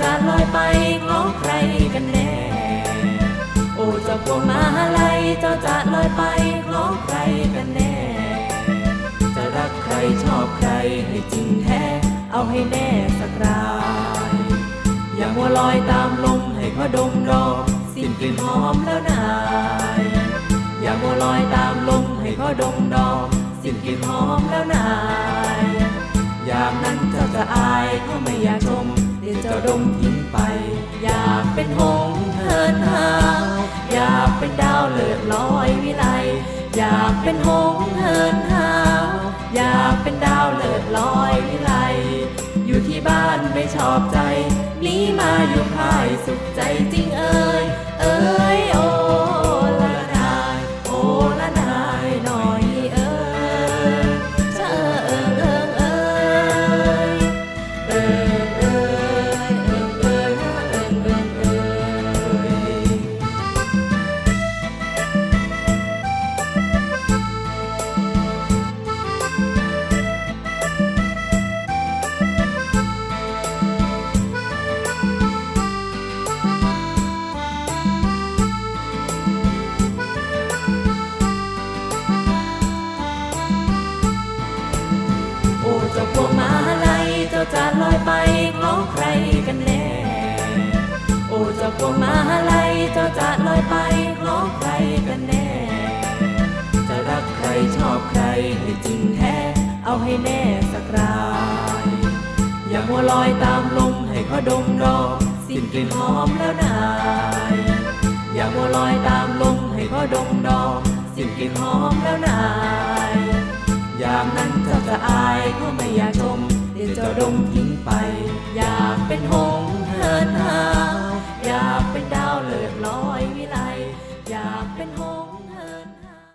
จะลอยไปง้อใครกันแน่ โอ้เจ้าพวงมาลัยเจ้าจะลอยไปง้อใครกันแน่ จะรักใครชอบใครให้จริงแท้ เอาให้แน่สักรายอย่ามัวลอยตามลมให้เขาดมดอกสิ้นกลิ่นหอมแล้วนายอย่ามัวลอยตามลมให้เขาดมดอกสิ้นกลิ่นหอมแล้วนาย ยามนั้นเจ้าจะอายเขาไม่อยากชม ดี๋ยวเจะดมทิ้งไป อยากเป็นหงเทินหาวอยากเป็นดาวเลิศลอยวิไลอยากเป็นหงเทินหาวอยากเป็นดาวเลิศลอยวิไลอยู่ที่บ้านไม่ชอบใจหนีมาอยู่ค่ายสุข งมาลัยเจ้าจะลอยไปง้อใครกันแน่ จะรักใครชอบใครให้จริงแท้ เอาให้แน่สักราย อย่ามัวลอยตามลมให้เขาดมดอกสิ้นกลิ่นหอมแล้วนาย อย่ามัวลอยตามลมให้เขาดมดอกสิ้นกลิ่นหอมแล้วนายยามนั้นเจ้าจะอายเขาไม่อยากชมเดี๋ยวเจ้าดมทิ้งไปิดลอยวิไลอยากเป็นโฮ